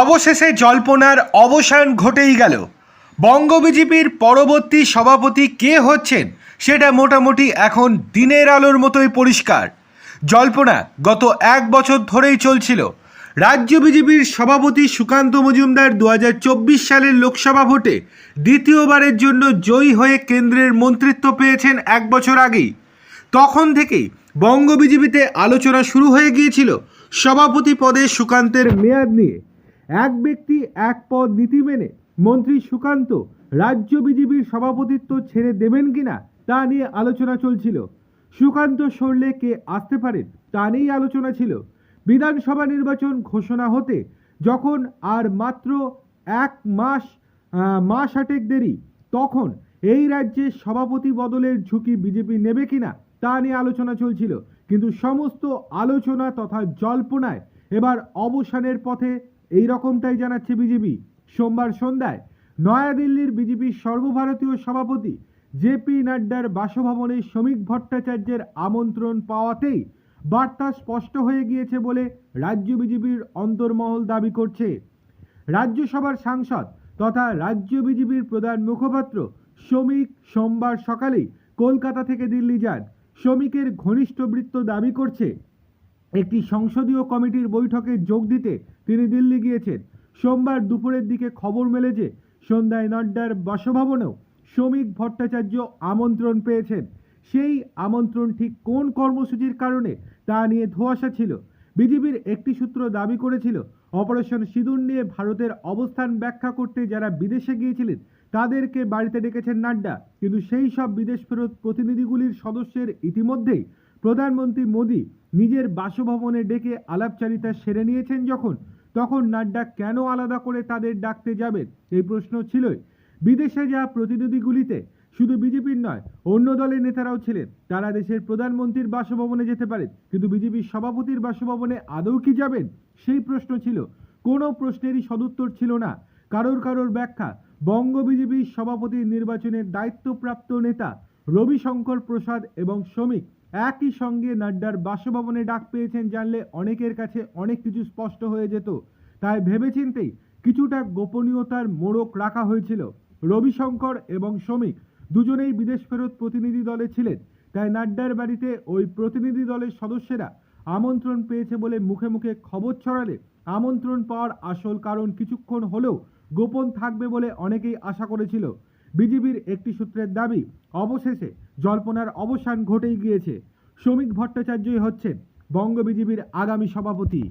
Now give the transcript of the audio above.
অবশেষে জল্পনার অবসান ঘটেই গেল। বঙ্গ বিজেপির পরবর্তী সভাপতি কে হচ্ছেন, সেটা মোটামুটি এখন দিনের আলোর মতোই পরিষ্কার। জল্পনা গত এক বছর ধরেই চলছিল। রাজ্য বিজেপির সভাপতি সুকান্ত মজুমদার দু হাজার চব্বিশ সালের লোকসভা ভোটে দ্বিতীয়বারের জন্য জয়ী হয়ে কেন্দ্রের মন্ত্রিত্ব পেয়েছেন এক বছর আগেই। তখন থেকেই বঙ্গ বিজেপিতে আলোচনা শুরু হয়ে গিয়েছিল সভাপতি পদে সুকান্তের মেয়াদ নিয়ে। এক ব্যক্তি এক পদ নীতি মেনে মন্ত্রী সুকান্ত রাজ্য বিজেপির সভাপতিত্ব ছেড়ে দেবেন কিনা তা নিয়ে আলোচনা চলছিল। সুকান্ত সরলে কে আসতে পারেন তা নিয়েই আলোচনা ছিল। বিধানসভা নির্বাচন ঘোষণা হতে যখন আর মাত্র এক মাস মাস আটেক দেরি, তখন এই রাজ্যে সভাপতি বদলের ঝুঁকি বিজেপি নেবে কিনা তা নিয়ে আলোচনা চলছিল। কিন্তু সমস্ত আলোচনা তথা জল্পনায় এবার অবসানের পথে এই রকমটাই জানাচ্ছে বিজেপি। সোমবার সন্ধ্যায় নয়াদিল্লির বিজেপির সর্বভারতীয় সভাপতি জেপি নাড্ডার বাসভবনে শ্রমিক ভট্টাচার্যের আমন্ত্রণ পাওয়াতেই বার্তা স্পষ্ট হয়ে গিয়েছে বলে রাজ্য বিজেপির অন্তর্মহল দাবি করছে। রাজ্যসভার সাংসদ তথা রাজ্য বিজেপির প্রধান মুখপাত্র শ্রমিক সোমবার সকালেই কলকাতা থেকে দিল্লি যান। শ্রমিকের ঘনিষ্ঠ বৃত্ত দাবি করছে একটি সংসদীয় কমিটির বৈঠকে যোগ দিতে তিনি দিল্লি গিয়েছেন। সোমবার দুপুরের দিকে খবর মেলে যে সন্ধ্যায় নড্ডার বাসভবনেও শ্রমিক ভট্টাচার্য আমন্ত্রণ পেয়েছেন। সেই আমন্ত্রণ ঠিক কোন কর্মসূচির কারণে তা নিয়ে ধোঁয়াশা ছিল? বিজেপির একটি সূত্র দাবি করেছিল, অপারেশন সিঁদুর নিয়ে ভারতের অবস্থান ব্যাখ্যা করতে যারা বিদেশে গিয়েছিলেন, তাদেরকে বাড়িতে ডেকেছেন নাড্ডা। কিন্তু সেই সব বিদেশ ফেরত প্রতিনিধিগুলির সদস্যের ইতিমধ্যেই প্রধানমন্ত্রী মোদী নিজের বাসভবনে ডেকে আলাপচারিতা সেরে নিয়েছেন যখন, তখন নাড্ডা কেন আলাদা করে তাদের ডাকতে যাবেন? এই প্রশ্ন ছিলই। বিদেশে যাওয়া প্রতিনিধিগুলিতে শুধু বিজেপির নয়, অন্য দলের নেতারাও ছিলেন। তারা দেশের প্রধানমন্ত্রীর বাসভবনে যেতে পারেন, কিন্তু বিজেপির সভাপতির বাসভবনে আদৌ কি যাবেন? সেই প্রশ্ন ছিল। কোনো প্রশ্নেরই সদুত্তর ছিল না। কারোর কারোর ব্যাখ্যা। বঙ্গ বিজেপির সভাপতির নির্বাচনের দায়িত্বপ্রাপ্ত নেতা রবিশঙ্কর প্রসাদ এবং শ্রমিক একই সঙ্গে নাড্ডার বাসভবনে ডাক পেয়েছেন জানলে অনেকের কাছে অনেক কিছু স্পষ্ট হয়ে যেত। তাই ভেবেচিন্তেই কিছুটা গোপনীয়তার মোড়ক রাখা হয়েছিল। রবিশঙ্কর এবং শ্রমিক দুজনেই বিদেশ ফেরত প্রতিনিধি দলে ছিলেন। তাই নাড্ডার বাড়িতে ওই প্রতিনিধি দলের সদস্যরা আমন্ত্রণ পেয়েছে বলে মুখে মুখে খবর ছড়ালে আমন্ত্রণ পাওয়ার আসল কারণ কিছুক্ষণ হলেও গোপন থাকবে বলে অনেকেই আশা করেছিল। বিজেপির একটি সূত্রের দাবি, অবশেষে জল্পনার অবসান ঘটেই গিয়েছে। শ্রমিক ভট্টাচার্যই হচ্ছেন বঙ্গ বিজিবির আগামী সভাপতি।